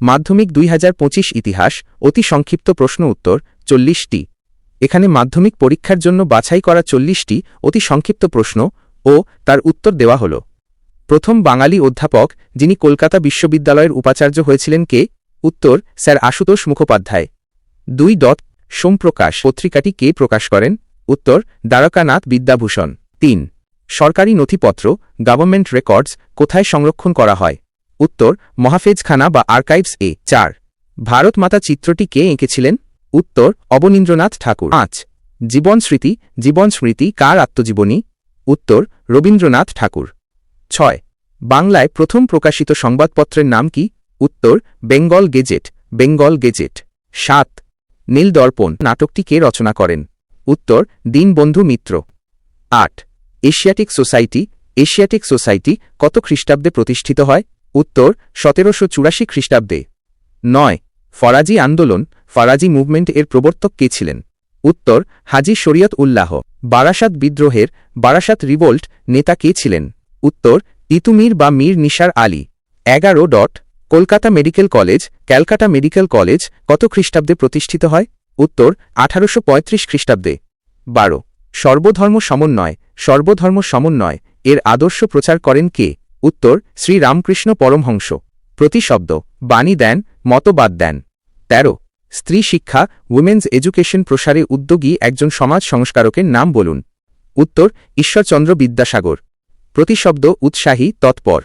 মাধ্যমিক দুই হাজার পঁচিশ ইতিহাস, অতি সংক্ষিপ্ত প্রশ্ন উত্তর, চল্লিশটি। এখানে মাধ্যমিক পরীক্ষার জন্য বাছাই করা চল্লিশটি অতি সংক্ষিপ্ত প্রশ্ন ও তার উত্তর দেওয়া হল। প্রথম বাঙালি অধ্যাপক, যিনি কলকাতা বিশ্ববিদ্যালয়ের উপাচার্য হয়েছিলেন কে? উত্তর, স্যার আশুতোষ মুখোপাধ্যায়। দুই দত সোমপ্রকাশ পত্রিকাটি কে প্রকাশ করেন? উত্তর, দ্বারকানাথ বিদ্যাভূষণ। তিন, সরকারি নথিপত্র, গভর্নমেন্ট রেকর্ডস, কোথায় সংরক্ষণ করা হয়? উত্তর, মহাফেজখানা বা আর্কাইভস এ। চার, ভারত মাতা চিত্রটি কে এঁকেছিলেন? উত্তর, অবনীন্দ্রনাথ ঠাকুর। পাঁচ, জীবন স্মৃতি জীবন স্মৃতি কার আত্মজীবনী? উত্তর, রবীন্দ্রনাথ ঠাকুর। ছয়, বাংলায় প্রথম প্রকাশিত সংবাদপত্রের নাম কি? উত্তর, বেঙ্গল গেজেট বেঙ্গল গেজেট। সাত নীল দর্পণ নাটকটি কে রচনা করেন? উত্তর, দীনবন্ধু মিত্র। আট, এশিয়াটিক সোসাইটি এশিয়াটিক সোসাইটি কত খ্রিস্টাব্দে প্রতিষ্ঠিত হয়? উত্তর, সতেরোশো চুরাশি খ্রিস্টাব্দে। নয়, ফরাজি আন্দোলন, ফরাজি মুভমেন্ট এর প্রবর্তক কে ছিলেন? উত্তর, হাজি শরিয়ত উল্লাহ, বারাসাত বিদ্রোহের, বারাসাত রিভোল্ট নেতা কে ছিলেন? উত্তর, ইতুমির বা মীর নিসার আলী। এগারো dot, Kolkata medical college, Calcutta medical college কত খ্রিস্টাব্দে প্রতিষ্ঠিত হয়? উত্তর, আঠারোশো খ্রিস্টাব্দে। বারো, সর্বধর্ম সমন্বয় সর্বধর্ম সমন্বয় এর আদর্শ প্রচার করেন কে? উত্তর, শ্রী রামকৃষ্ণ পরমহংস। প্রতিশব্দ, বাণী দেন, মতবাদ দেন। তেরো, স্ত্রী শিক্ষা, উইমেন্স এডুকেশন প্রসারে উদ্যোগী একজন সমাজ সংস্কারকের নাম বলুন। উত্তর, ঈশ্বরচন্দ্র বিদ্যাসাগর। প্রতিশব্দ, উৎসাহী, তৎপর।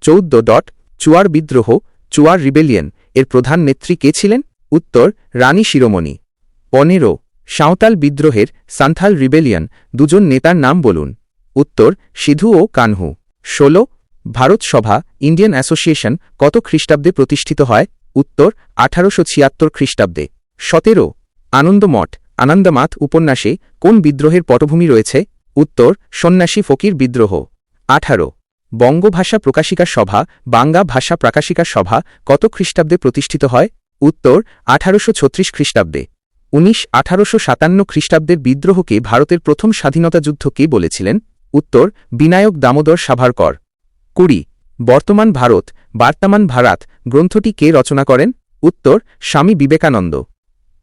চৌদ্দ ডট, চুয়ার বিদ্রোহ, চুয়ার রিবেলিয়ন, এর প্রধান নেত্রী কে ছিলেন? উত্তর, রানী শিরোমণি। পনেরো, সাঁওতাল বিদ্রোহের, সান্থাল রিবেলিয়ন, দুজন নেতার নাম বলুন। উত্তর, সিধু ও কানহু। ষোলো ভারত সভা, ইন্ডিয়ান অ্যাসোসিয়েশন কত খ্রিস্টাব্দে প্রতিষ্ঠিত হয়? উত্তর, আঠারোশো ছিয়াত্তর খ্রিস্টাব্দে। সতেরো, আনন্দমঠ আনন্দমাথ উপন্যাসে কোন বিদ্রোহের পটভূমি রয়েছে? উত্তর, সন্ন্যাসী ফকির বিদ্রোহ। আঠারো, বঙ্গভাষা প্রকাশিকা সভা, বাংলা ভাষা প্রকাশিকা সভা কত খ্রিস্টাব্দে প্রতিষ্ঠিত হয়? উত্তর, আঠারোশো ছত্রিশ খ্রিস্টাব্দে। উনিশ, আঠারোশো সাতান্ন খ্রিস্টাব্দের বিদ্রোহকে ভারতের প্রথম স্বাধীনতা যুদ্ধ কে বলেছিলেন? উত্তর, বিনায়ক দামোদর সাভারকর। কুড়ি, বর্তমান ভারত, বার্তামান ভারাত, গ্রন্থটি কে রচনা করেন? উত্তর, স্বামী বিবেকানন্দ।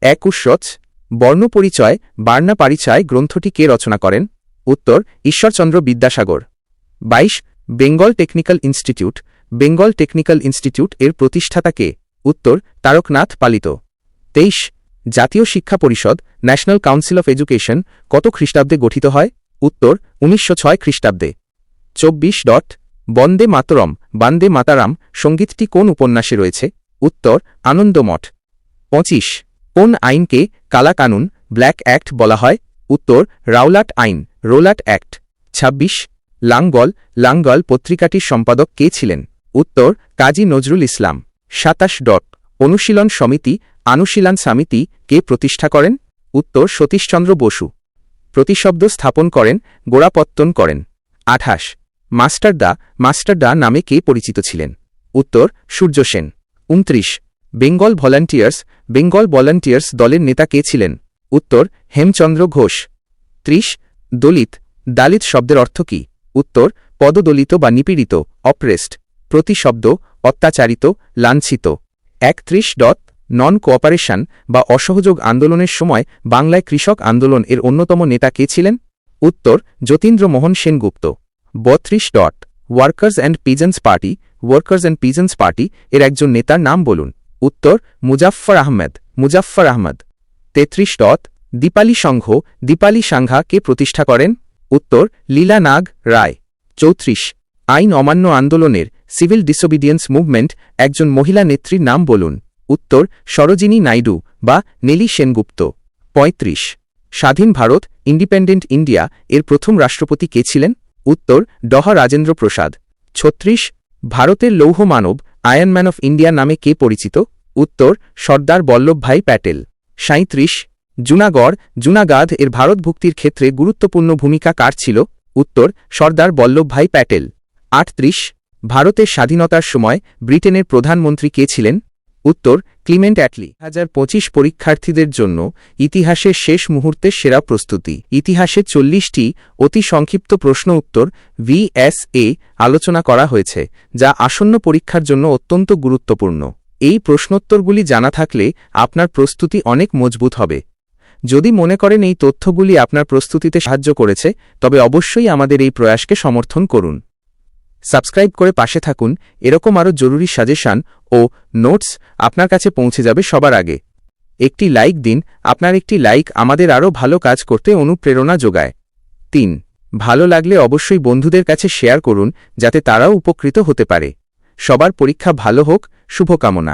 একুশরচ বর্ণপরিচয়, বার্না পারিচয় গ্রন্থটি কে রচনা করেন? উত্তর, ঈশ্বরচন্দ্র বিদ্যাসাগর। বাইশ, Bengal technical institute, Bengal technical institute এর প্রতিষ্ঠাতা কে? উত্তর, তারকনাথ পালিত। তেইশ, জাতীয় শিক্ষা পরিষদ, ন্যাশনাল কাউন্সিল অফ এডুকেশন, কত খ্রিস্টাব্দে গঠিত হয়? উত্তর, উনিশশো ছয় খ্রিস্টাব্দে। চব্বিশ ডট বন্দে মাতরম, বান্দে মাতারাম, সঙ্গীতটি কোন উপন্যাসে রয়েছে? উত্তর, আনন্দমঠ। পঁচিশ। কোন আইনকে কালা কানুন, ব্ল্যাক অ্যাক্ট বলা হয়? উত্তর রাউলাট আইন, রোলাট অ্যাক্ট। ২৬ লাঙ্গল লাঙ্গল পত্রিকাটির সম্পাদক কে ছিলেন? উত্তর, কাজী নজরুল ইসলাম। সাতাশ ডট। অনুশীলন সমিতি, আনুশীলন সমিতি কে প্রতিষ্ঠা করেন? উত্তর, সতীশচন্দ্র বসু। প্রতিশব্দ স্থাপন করেন, গোড়াপত্তন করেন। আঠাশ। মাস্টারদা মাস্টারদা নামে কে পরিচিত ছিলেন? উত্তর, সূর্য সেন। উনত্রিশ, বেঙ্গল ভলান্টিয়ার্স বেঙ্গল ভলান্টিয়ার্স দলের নেতা কে ছিলেন? উত্তর, হেমচন্দ্র ঘোষ। ত্রিশ, দলিত। দালিত শব্দের অর্থ কি? উত্তর, পদদলিত বা নিপীড়িত অপ্রেস্ট প্রতিশব্দ, অত্যাচারিত, লাঞ্ছিত। একত্রিশ ডট নন কোঅপারেশন বা অসহযোগ আন্দোলনের সময় বাংলায় কৃষক আন্দোলন এর অন্যতম নেতা কে ছিলেন? উত্তর যতীন্দ্র মোহন সেনগুপ্ত। বত্রিশ dot workers and peasants party workers and peasants party এর একজন নেতার নাম বলুন। উত্তর, মুজাফফর আহমেদ, মুজাফফর আহমদ। তেত্রিশ ডট, দীপালি সংঘ, দীপালি সাংঘা কে প্রতিষ্ঠা করেন? উত্তর, লীলা নাগ রায়। চৌত্রিশ, আইন অমান্য আন্দোলনের, সিভিল ডিসোবিডিয়েন্স মুভমেন্ট, একজন মহিলা নেত্রীর নাম বলুন। উত্তর, সরোজিনী নাইডু বা নেলি সেনগুপ্ত। ৩৫ স্বাধীন ভারত, ইন্ডিপেন্ডেন্ট ইন্ডিয়া এর প্রথম রাষ্ট্রপতি কে ছিলেন? উত্তর, ডহ রাজেন্দ্র প্রসাদ। ছত্রিশ, ভারতের লৌহ মানব আয়নম্যান অফ ইন্ডিয়া নামে কে পরিচিত? উত্তর, সর্দার বল্লভভাই প্যাটেল। সাঁত্রিশ জুনাগড়, জুনাগাধ এর ভারতভুক্তির ক্ষেত্রে গুরুত্বপূর্ণ ভূমিকা কার ছিল? উত্তর, সর্দার বল্লভভাই প্যাটেল। আটত্রিশ, ভারতের স্বাধীনতার সময় ব্রিটেনের প্রধানমন্ত্রী কে ছিলেন? উত্তর ক্লিমেন্ট অ্যাটলি হাজার পঁচিশ পরীক্ষার্থীদের জন্য ইতিহাসের শেষ মুহূর্তের সেরা প্রস্তুতি। ইতিহাসে চল্লিশটি অতি সংক্ষিপ্ত প্রশ্ন উত্তর ভিএসএ আলোচনা করা হয়েছে, যা আসন্ন পরীক্ষার জন্য অত্যন্ত গুরুত্বপূর্ণ। এই প্রশ্নোত্তরগুলি জানা থাকলে আপনার প্রস্তুতি অনেক মজবুত হবে। যদি মনে করেন এই তথ্যগুলি আপনার প্রস্তুতিতে সাহায্য করেছে, তবে অবশ্যই আমাদের এই প্রয়াসকে সমর্থন করুন। সাবস্ক্রাইব করে পাশে থাকুন। এরকম আরও জরুরি সাজেশান ও নোটস আপনার কাছে পৌঁছে যাবে সবার আগে। একটি লাইক দিন, আপনার একটি লাইক আমাদের আরও ভালো কাজ করতে অনুপ্রেরণা যোগায়। তিন, ভালো লাগলে অবশ্যই বন্ধুদের কাছে শেয়ার করুন, যাতে তারাও উপকৃত হতে পারে। সবার পরীক্ষা ভালো হোক, শুভকামনা।